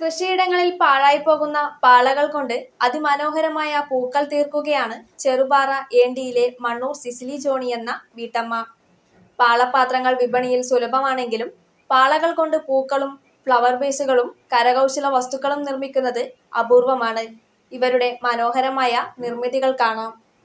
കൃഷിയിടങ്ങളിൽ പാഴായി പോകുന്ന പാളകൾ കൊണ്ട് അതിമനോഹരമായ പൂക്കൾ തീർക്കുകയാണ് ചെറുപാറ ഏണ്ടിയിലെ മണ്ണൂർ സിസിലി ജോണി എന്ന വീട്ടമ്മ. പാളപാത്രങ്ങൾ വിപണിയിൽ സുലഭമാണെങ്കിലും പാളകൾ കൊണ്ട് പൂക്കളും ഫ്ലവർ ബേസുകളും കരകൗശല വസ്തുക്കളും നിർമ്മിക്കുന്നത് അപൂർവമാണ്. ഇവരുടെ മനോഹരമായ നിർമ്മിതികൾ കാണാം.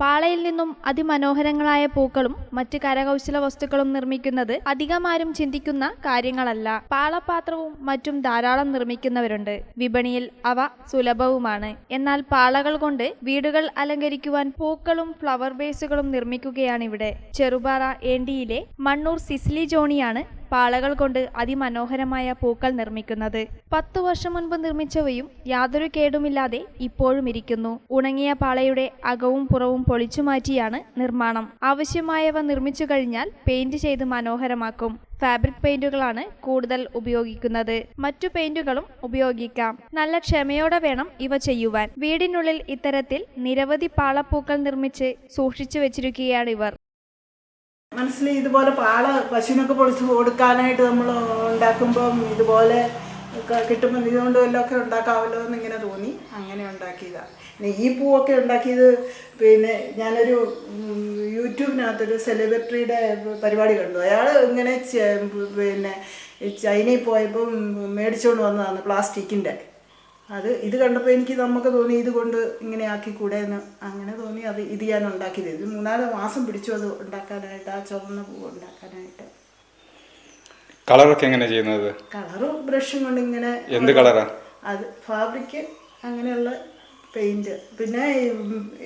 പാളയിൽ നിന്നും അതിമനോഹരങ്ങളായ പൂക്കളും മറ്റ് കരകൗശല വസ്തുക്കളും നിർമ്മിക്കുന്നത് അധികമാരും ചിന്തിക്കുന്ന കാര്യങ്ങളല്ല. പാളപാത്രവും മറ്റും ധാരാളം നിർമ്മിക്കുന്നവരുണ്ട്. വിപണിയിൽ അവ സുലഭവുമാണ്. എന്നാൽ പാളകൾ കൊണ്ട് വീടുകൾ അലങ്കരിക്കുവാൻ പൂക്കളും ഫ്ലവർ ബേസുകളും നിർമ്മിക്കുകയാണിവിടെ. ചെറുപാറ ഏണ്ടിയിലെ മണ്ണൂർ സിസ്ലി ജോണിയാണ് പാളകൾ കൊണ്ട് അതിമനോഹരമായ പൂക്കൾ നിർമ്മിക്കുന്നത്. പത്തു വർഷം മുൻപ് നിർമ്മിച്ചവയും യാതൊരു കേടുമില്ലാതെ ഇപ്പോഴും ഇരിക്കുന്നു. ഉണങ്ങിയ പാളയുടെ അകവും പുറവും പൊളിച്ചു മാറ്റിയാണ് നിർമ്മാണം. ആവശ്യമായവ നിർമ്മിച്ചു കഴിഞ്ഞാൽ പെയിന്റ് ചെയ്ത് മനോഹരമാക്കും. ഫാബ്രിക് പെയിന്റുകളാണ് കൂടുതൽ ഉപയോഗിക്കുന്നത്. മറ്റു പെയിന്റുകളും ഉപയോഗിക്കാം. നല്ല ക്ഷമയോടെ വേണം ഇവ ചെയ്യുവാൻ. വീടിനുള്ളിൽ ഇത്തരത്തിൽ നിരവധി പാളപ്പൂക്കൾ നിർമ്മിച്ച് സൂക്ഷിച്ചു വെച്ചിരിക്കുകയാണ് ഇവർ. മനസ്സിൽ ഇതുപോലെ പാള പശുവിനൊക്കെ പൊളിച്ച് കൊടുക്കാനായിട്ട് നമ്മൾ ഉണ്ടാക്കുമ്പം ഇതുപോലെ കിട്ടുമ്പോൾ ഇതുകൊണ്ട് വല്ലതൊക്കെ ഉണ്ടാക്കാമല്ലോ എന്ന് ഇങ്ങനെ തോന്നി. അങ്ങനെ ഉണ്ടാക്കിയതാണ് പിന്നെ ഈ പൂവൊക്കെ ഉണ്ടാക്കിയത് പിന്നെ ഞാനൊരു യൂട്യൂബിനകത്തൊരു സെലിബ്രിറ്റിയുടെ പരിപാടി കണ്ടു. അയാൾ ഇങ്ങനെ പിന്നെ ചൈനയിൽ പോയപ്പം മേടിച്ചുകൊണ്ട് വന്നതാണ് പ്ലാസ്റ്റിക്കിന്റെ. അത് ഇത് കണ്ടപ്പോൾ എനിക്ക് നമുക്ക് തോന്നി ഇത് കൊണ്ട് ഇങ്ങനെ ആക്കിക്കൂടെ എന്ന് അങ്ങനെ തോന്നി അത് ഇത് ഞാൻ ഉണ്ടാക്കിയത്. ഇത് മൂന്നാൽ മാസം പിടിച്ചു അത് ഉണ്ടാക്കാനായിട്ട് ആ ചുവന്ന പൂവ് ഉണ്ടാക്കാനായിട്ട്. കളറൊക്കെ എങ്ങനെ ചെയ്യുന്നത് കളറും ബ്രഷും കൊണ്ട് ഇങ്ങനെ എന്ത് കളറാ? അത് ഫാബ്രിക് അങ്ങനെയുള്ള പെയിന്റ്. പിന്നെ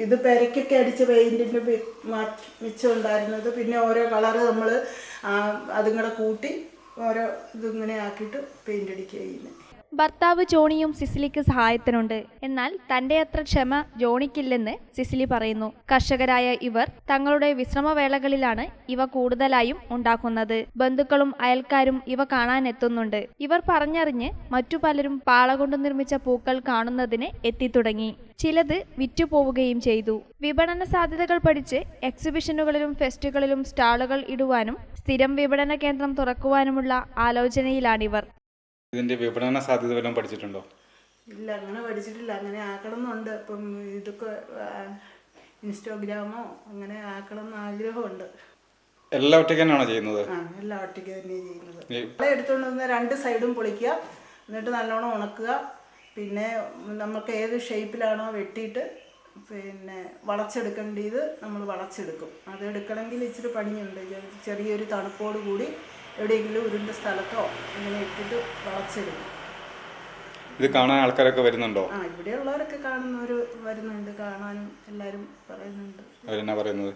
ഇത് പെരക്കൊക്കെ അടിച്ച പെയിന്റിന്റെ മിച്ചം ഉണ്ടായിരുന്നത്. പിന്നെ ഓരോ കളറ് നമ്മൾ അതും കൂടെ കൂട്ടി ഓരോ ഇതിങ്ങനെ ആക്കിയിട്ട് പെയിന്റ് അടിക്കുക ചെയ്യുന്നത് ഭർത്താവ് ജോണിയും സിസിലിക്ക് സഹായത്തിനുണ്ട്. എന്നാൽ തന്റെ അത്ര ക്ഷമ ജോണിക്കില്ലെന്ന് സിസിലി പറയുന്നു. കർഷകരായ ഇവർ തങ്ങളുടെ വിശ്രമവേളകളിലാണ് ഇവ കൂടുതലായും ഉണ്ടാക്കുന്നത്. ബന്ധുക്കളും അയൽക്കാരും ഇവ കാണാനെത്തുന്നുണ്ട്. ഇവർ പറഞ്ഞറിഞ്ഞ് മറ്റു പലരും പാള കൊണ്ട് നിർമ്മിച്ച പൂക്കൾ കാണുന്നതിന് എത്തിത്തുടങ്ങി. ചിലത് വിറ്റുപോവുകയും ചെയ്തു. വിപണന സാധ്യതകൾ പഠിച്ച് എക്സിബിഷനുകളിലും ഫെസ്റ്റുകളിലും സ്റ്റാളുകൾ ഇടുവാനും സ്ഥിരം വിപണന കേന്ദ്രം തുറക്കുവാനുമുള്ള ആലോചനയിലാണിവർ. ഇതിന്റെ വിപണന സാധ്യത വല്ലതും പഠിച്ചിട്ടുണ്ടോ? ഇല്ല അങ്ങനെ പഠിച്ചിട്ടില്ല. അങ്ങനെ ആക്കണമെന്നുണ്ട്. ഇപ്പം ഇതൊക്കെ ഇൻസ്റ്റാഗ്രാമോ അങ്ങനെ ആക്കണം എന്ന് ആഗ്രഹമുണ്ട്. എല്ലാം ഒറ്റയ്ക്ക് തന്നെയാണോ ചെയ്യുന്നത്? ആ എല്ലാം ഒറ്റയ്ക്ക് തന്നെയാണ് ചെയ്യുന്നത്. ഈ- എടുത്തുകൊണ്ട് വന്ന് രണ്ട് സൈഡും പൊളിക്കുക. എന്നിട്ട് നല്ലോണം ഉണക്കുക. പിന്നെ നമുക്ക് ഏത് ഷേപ്പിലാണോ വെട്ടിയിട്ട് പിന്നെ വളച്ചെടുക്കേണ്ടത് നമ്മൾ വളച്ചെടുക്കും. അത് എടുക്കണമെങ്കിൽ ഇച്ചിരി പണിയുണ്ട്. ചെ- ചെറിയൊരു തണുപ്പോട് കൂടി എവിടെയെങ്കിലും ഉരുണ്ട സ്ഥലത്തോ ഇങ്ങനെ ഇട്ടിട്ട് വളച്ചെടുക്കും. ഇത് കാണാൻ ആൾക്കാരൊക്കെ വരുന്നുണ്ടോ? ആ ഇവിടെയുള്ളവരൊക്കെ കാണുന്നവർ വരുന്നുണ്ട് കാണാനും എല്ലാവരും പറയുന്നുണ്ട്. അവരെന്നാ പറയുന്നത്?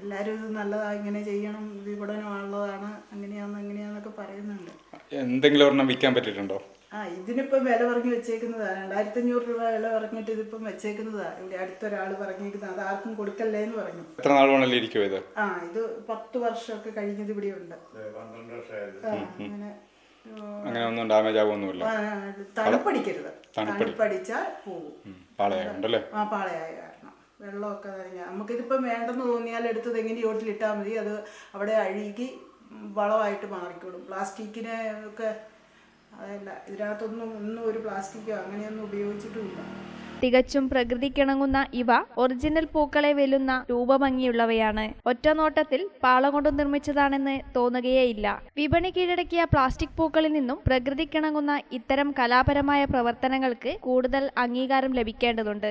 എല്ലാവരും ഇത് നല്ലതാണ് ഇങ്ങനെ ചെയ്യണം വിപണനമുള്ളതാണ് അങ്ങനെയാന്ന് അങ്ങനെയാന്നൊക്കെ പറയുന്നുണ്ട്. എന്തെങ്കിലും ഒരെണ്ണം വിൽക്കാൻ പറ്റിയിട്ടുണ്ടോ? ആ ഇതിനിപ്പം വില പറഞ്ഞ് വെച്ചേക്കുന്നതാണ്. രണ്ടായിരത്തി അഞ്ഞൂറ് രൂപ വില പറഞ്ഞിട്ട് ഇതിപ്പം വെച്ചേക്കുന്നതാണ് ഇവിടെ അടുത്തൊരാൾ പറഞ്ഞേക്കുന്നത് അത് ആർക്കും കൊടുക്കല്ലേ എന്ന് പറഞ്ഞു. എത്ര നാളുകൊണ്ടല്ലേ ഇരിക്കും ഇരിക്കുമോ ഇത്? ആ ഇത് പത്ത് വർഷമൊക്കെ കഴിഞ്ഞത് ഇവിടെ ഉണ്ട്. അങ്ങനെ അങ്ങനെ ഒന്നും ഡാമേജ് ആവുമൊന്നുമില്ല. ആ, തണുപ്പടിക്കരുത്. തണുപ്പടിച്ചാൽ പോകും ആ പാളയായ കാരണം വെള്ളമൊക്കെ നനഞ്ഞ നമുക്കിതിപ്പം വേണ്ടെന്ന് തോന്നിയാൽ എടുത്ത് തെങ്ങിന്റെ ചോട്ടിലിട്ടാൽ മതി. അത് അവിടെ അഴുകി വളമായിട്ട് മാറിക്കോളും. പ്ലാസ്റ്റിക്കിനെ ഒക്കെ അതല്ല ഇതിനകത്തൊന്നും ഒന്നും ഒരു പ്ലാസ്റ്റിക്കോ അങ്ങനെയൊന്നും ഉപയോഗിച്ചിട്ടുമില്ല. തികച്ചും പ്രകൃതിക്കിണങ്ങുന്ന ഇവ ഒറിജിനൽ പൂക്കളെ വെല്ലുന്ന രൂപഭംഗിയുള്ളവയാണ്. ഒറ്റ നോട്ടത്തിൽ പാള കൊണ്ട് നിർമ്മിച്ചതാണെന്ന് തോന്നുകയേയില്ല. വിപണി കീഴടക്കിയ പ്ലാസ്റ്റിക് പൂക്കളിൽ നിന്നും പ്രകൃതിക്കിണങ്ങുന്ന ഇത്തരം കലാപരമായ പ്രവർത്തനങ്ങൾക്ക് കൂടുതൽ അംഗീകാരം ലഭിക്കേണ്ടതുണ്ട്.